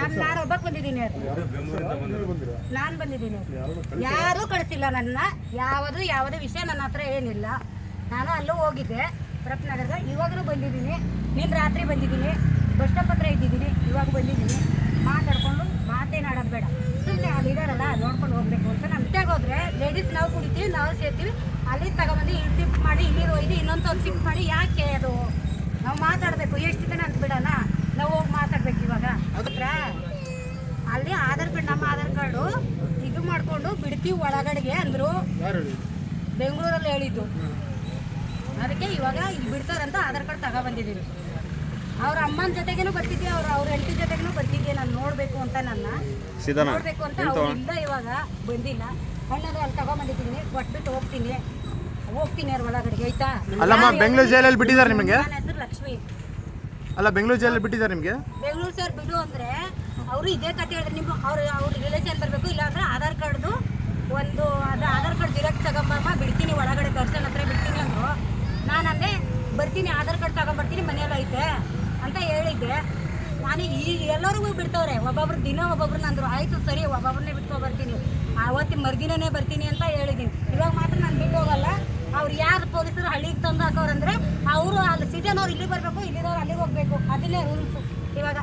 ನಾನು ನಾನು ಒಬ್ಬಕ್ಕೆ ಬಂದಿದ್ದೀನಿ ನಾನು ಬಂದಿದ್ದೀನಿ ಯಾರೂ ಕಳಿಸಿಲ್ಲ ನನ್ನ. ಯಾವುದು ಯಾವುದೇ ವಿಷಯ ನನ್ನ ಹತ್ರ ಏನಿಲ್ಲ. ನಾನು ಅಲ್ಲೂ ಹೋಗಿದ್ದೆ. ಪ್ರಪ್ನಗರದ ಇವಾಗಲೂ ಬಂದಿದ್ದೀನಿ. ನಿನ್ನ ರಾತ್ರಿ ಬಂದಿದ್ದೀನಿ. ಬಸ್ ಸ್ಟಾಪ್ ಹತ್ರ ಇದ್ದಿದ್ದೀನಿ. ಇವಾಗ ಬಂದಿದ್ದೀನಿ. ಮಾತಾಡ್ಕೊಂಡು ಮಾತೇನಾಡೋದು ಬೇಡ. ಸುಮ್ಮನೆ ಅಲ್ಲಿ ಇದಾರಲ್ಲ ನೋಡ್ಕೊಂಡು ಹೋಗ್ಬೇಕು ಅಂತ. ನಮ್ಮ ಜೊತೆಗೆ ಹೋದ್ರೆ ಲೇಡೀಸ್ ನಾವು ಕುಡಿತೀವಿ ನಾವು ಸೇರ್ತೀವಿ. ಅಲ್ಲಿ ತಗೊಂಬಂದು ಇಲ್ಲಿ ಶಿಫ್ಟ್ ಮಾಡಿ ಇಲ್ಲಿ ಒಯ್ದು ಇನ್ನೊಂದು ಶಿಫ್ಟ್ ಮಾಡಿ ಯಾಕೆ ಅದು ನಾವು ಮಾತಾಡಬೇಕು ಎಷ್ಟು ದಿನ ಅಂತ ಬಿಡೋಣ ನಾವು ಹೋಗಿ ಮಾತಾಡ್ಬೇಕು ಇವಾಗ ಹತ್ರ ಅಲ್ಲಿ ಆಧಾರ್ ಕಾರ್ಡ್ ನಮ್ಮ ಆಧಾರ್ ಕಾರ್ಡು ಇದು ಬಿಡ್ತೀವಿ ಒಳಗಡೆಗೆ ಅಂದ್ರು ಬೆಂಗಳೂರಲ್ಲಿ ಹೇಳಿದ್ದು. ಅದಕ್ಕೆ ಇವಾಗ ಇಲ್ಲಿ ಬಿಡ್ತಾರಂತ ಆಧಾರ್ ಕಾರ್ಡ್ ತಗೊಬಂದಿದ್ದೀವಿ. ಅವ್ರ ಅಮ್ಮನ ಜೊತೆಗೇನು ಬರ್ತಿದ್ದೆ ಅವ್ರ ಅವ್ರ ಹೆಂಡತಿ ಜೊತೆಗೇನು ಬರ್ತಿದ್ದೆ ನಾನು ನೋಡಬೇಕು ಅಂತ ನನ್ನ. ನೋಡ್ಬೇಕು ನೋಡಬೇಕು ಅಂತ ಅವ್ರಿಂದ ಇಲ್ಲ ಇವಾಗ ಬಂದಿಲ್ಲ. ಅಣ್ಣದು ಅಲ್ಲಿ ತಗೊಂಬಂದಿದ್ದೀನಿ. ಕೊಟ್ಬಿಟ್ಟು ಹೋಗ್ತೀನಿ. ಹೋಗ್ತೀನಿ ಅವ್ರ ಒಳಗಡೆಗೆ ಆಯ್ತಾ? ಅಲ್ಲಮ್ಮ ಬೆಂಗಳೂರು ಜೈಲಲ್ಲಿ ಬಿಟ್ಟಿದ್ದಾರೆ ನಿಮಗೆ? ನನ್ನ ಹೆಸರು ಲಕ್ಷ್ಮಿ. ಅಲ್ಲ ಬೆಂಗಳೂರು ಜೈಲಲ್ಲಿ ಬಿಟ್ಟಿದ್ದಾರೆ ನಿಮಗೆ? ಬೆಂಗಳೂರು ಸರ್ ಬಿಡು ಅಂದ್ರೆ ಅವರು ಇದೇ ಕತೆ ಹೇಳಿದ್ರೆ. ನಿಮ್ಮ ಅವ್ರ ಅವ್ರ ರಿಲೇಷನ್ ಬರಬೇಕು ಇಲ್ಲಾಂದ್ರೆ ಆಧಾರ್ ಕಾರ್ಡ್ದು ಒಂದು ಅದು ಆಧಾರ್ ಕಾರ್ಡ್ ಜಿರಾಕ್ಸ್ ಬಿಡ್ತೀನಿ ಒಳಗಡೆ ದರ್ಶನ್ ಹತ್ರ ಬಿಡ್ತೀನಿ ಅಂದರು. ನಾನು ಅಂದೆ, ಬರ್ತೀನಿ, ಆಧಾರ್ ಕಾರ್ಡ್ ತಗೊಂಬರ್ತೀನಿ, ಮನೆಯಲ್ಲಿ ಐತೆ ಅಂತ ಹೇಳಿದ್ದೆ. ನಾನು ಈ ಎಲ್ಲರಿಗೂ ಬಿಡ್ತವ್ರೆ. ಒಬ್ಬೊಬ್ರು ದಿನ ಒಬ್ಬೊಬ್ರನ್ನ ಅಂದರು ಆಯಿತು ಸರಿ, ಒಬ್ಬೊಬ್ರನ್ನೇ ಬಿಟ್ಕೊ ಬರ್ತೀನಿ ಆವತ್ತಿನ ಮರುದಿನನೇ ಬರ್ತೀನಿ ಅಂತ ಹೇಳಿದ್ದೀನಿ. ಇವಾಗ ಮಾತ್ರ ನಾನು ಬಿಟ್ಟು ಹೋಗಲ್ಲ. ಅವ್ರು ಯಾರು ಪೊಲೀಸರು ಹಳ್ಳಿಗೆ ತಂದು ಹಾಕೋರಂದ್ರೆ, ಅವರು ಅಲ್ಲಿ ಸಿಟಿನವ್ರು ಇಲ್ಲಿ ಬರಬೇಕು ಇಲ್ಲಿದವ್ರು ಅಲ್ಲಿಗೆ ಹೋಗಬೇಕು. ಅದನ್ನೇ ರೂಲ್ಸು ಇವಾಗ